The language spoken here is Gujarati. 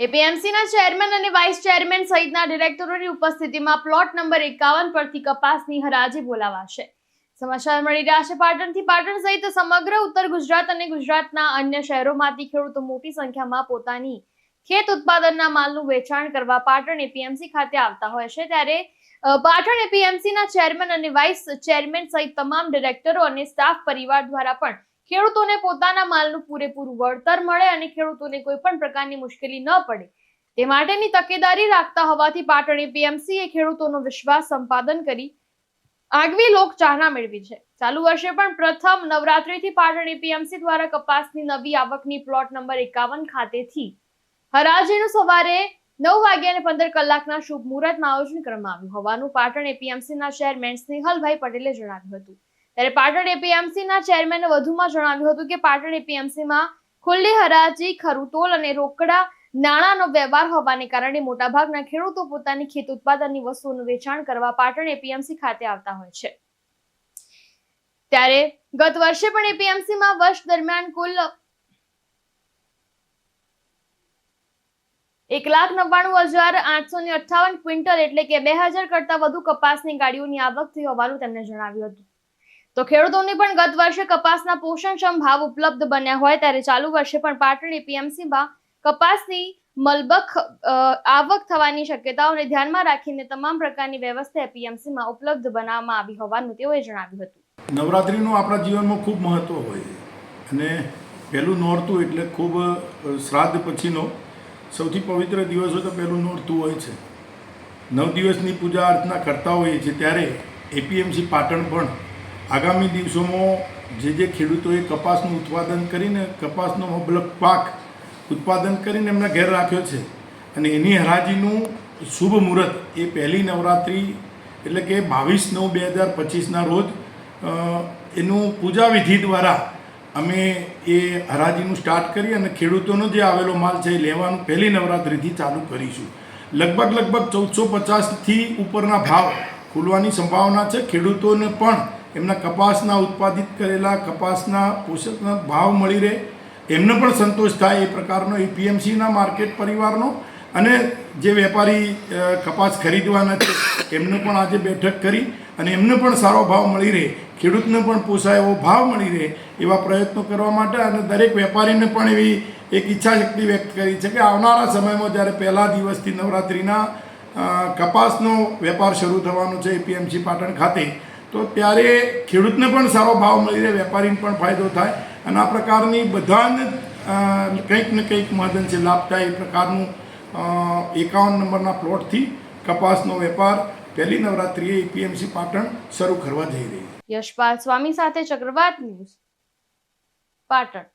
એપીએમસીના ચેરમેન અને વાઇસ ચેરમેન સહિતના ડિરેક્ટરોની ઉપસ્થિતિમાં પ્લોટ નંબર એકાવન પરથી કપાસની હરાજી બોલાવાશે. સમાચાર મળી રહ્યા છે પાટણથી. પાટણ સહિત સમગ્ર ઉત્તર ગુજરાત અને ગુજરાતના અન્ય શહેરોમાંથી ખેડૂતો મોટી સંખ્યામાં પોતાની ખેત ઉત્પાદનના માલનું વેચાણ કરવા પાટણ એપીએમસી ખાતે આવતા હોય છે. ત્યારે પાટણ એપીએમસીના ચેરમેન અને વાઇસ ચેરમેન સહિત તમામ ડિરેક્ટરો અને સ્ટાફ પરિવાર દ્વારા પણ ખેડૂતોને પોતાના માલનું પૂરેપૂરું વળતર મળે અને ખેડૂતોને કોઈ પણ પ્રકારની મુશ્કેલી ન પડે. તે માટેની તકેદારી રાખતા હોવાથી પાટણી પીએમસીએ ખેડૂતોનો વિશ્વાસ સંપાદન કરી આગવી લોક ચાહના મેળવી છે. ચાલુ વર્ષે પણ પ્રથમ નવરાત્રીથી પાટણી પીએમસી દ્વારા કપાસની નવી આવકની પ્લોટ નંબર એકાવન ખાતેથી હરાજીનું સવારે નવ વાગ્યા અને પંદર કલાકના શુભ મુહૂર્તમાં આયોજન કરવામાં આવ્યું હોવાનું પાટણ એપીએમસીના ચેરમેન સ્નેહલભાઈ પટેલે જણાવ્યું હતું. ત્યારે પાટણ એપીએમસીના ચેરમેને વધુમાં જણાવ્યું હતું કે પાટણ એપીએમસીમાં ખુલ્લી હરાજી ખરુતોલ અને રોકડા નાણાંનો વ્યવહાર હોવાને કારણે મોટાભાગના ખેડૂતો પોતાની ખેત ઉત્પાદનની વસ્તુઓનું વેચાણ કરવા પાટણ એપીએમસી ખાતે આવતા હોય છે. ત્યારે ગત વર્ષે પણ એપીએમસીમાં વર્ષ દરમિયાન કુલ એક લાખ નવ્વાણું હજાર આઠસો ને અઠ્ઠાવન ક્વિન્ટલ એટલે કે બે હજાર કરતા વધુ કપાસની ગાડીઓની આવક થઈ હોવાનું તેમણે જણાવ્યું હતું. તો ખેડૂતોને પણ ગત વર્ષે કપાસના પોષણક્ષમ ભાવ ઉપલબ્ધ બન્યા હોય ત્યારે ચાલુ વર્ષે પણ પાટણ એપીએમસીમાં કપાસની મલબખ આવક થવાની શક્યતાઓને ધ્યાનમાં રાખીને તમામ પ્રકારની વ્યવસ્થા એપીએમસીમાં ઉપલબ્ધ બનાવવામાં આવી હોવાનું તેઓએ જણાવ્યું હતું. નવરાત્રિનું આપણા જીવનમાં ખૂબ મહત્ત્વ હોય છે અને પહેલું નોરતું એટલે ખૂબ શ્રાદ્ધ પછીનો સૌથી પવિત્ર દિવસ હોય તો પહેલું નોરતું હોય છે. નવ દિવસની પૂજા અર્ચના કરતા હોઈએ છીએ ત્યારે એપીએમસી પાટણ પણ આગામી દિવસોમાં જે જે ખેડૂતોએ કપાસનું ઉત્પાદન કરીને કપાસનો મબલક પાક ઉત્પાદન કરીને એમના ઘેર રાખ્યો છે અને એની હરાજીનું શુભ મુહૂર્ત એ પહેલી નવરાત્રિ એટલે કે બાવીસ નવ બે હજાર પચીસના રોજ એનું પૂજા વિધિ દ્વારા અમે એ હરાજીનું સ્ટાર્ટ કરી અને ખેડૂતોનો જે આવેલો માલ છે એ લેવાનું પહેલી નવરાત્રિથી ચાલુ કરીશું. લગભગ લગભગ ચૌદસો પચાસથી ઉપરના ભાવ ખુલવાની સંભાવના છે. ખેડૂતોને પણ એમના કપાસના ઉત્પાદિત કરેલા કપાસના પોષકના ભાવ મળી રહે, એમને પણ સંતોષ થાય એ પ્રકારનો એ પીએમસીના માર્કેટ પરિવારનો. અને જે વેપારી કપાસ ખરીદવાના છે, એમને પણ આજે બેઠક કરી અને એમને પણ સારો ભાવ મળી રહે, ખેડૂતને પણ પોસાય એવો ભાવ મળી રહે એવા પ્રયત્નો કરવા માટે અને દરેક વેપારીને પણ એવી એક ઈચ્છા શક્તિ વ્યક્ત કરી છે કે આવનારા સમયમાં જ્યારે પહેલા દિવસથી નવરાત્રિના કપાસનો વેપાર શરૂ થવાનો છે એપીએમસી પાટણ ખાતે તો ત્યારે ખેડૂતને પણ સારો ભાવ મળી રહે, વેપારીને પણ ફાયદો થાય અને આ પ્રકારની બધાને કંઈક ને કંઈક મહદંશે લાભ થાય એ પ્રકારનું એકાવન નંબરના પ્લોટથી કપાસનો વેપાર પહેલી નવરાત્રિએ એપીએમસી પાટણ શરૂ કરવા જઈ રહી છે. યશપાલ સ્વામી સાથે ચક્રવાત ન્યૂઝ, પાટણ.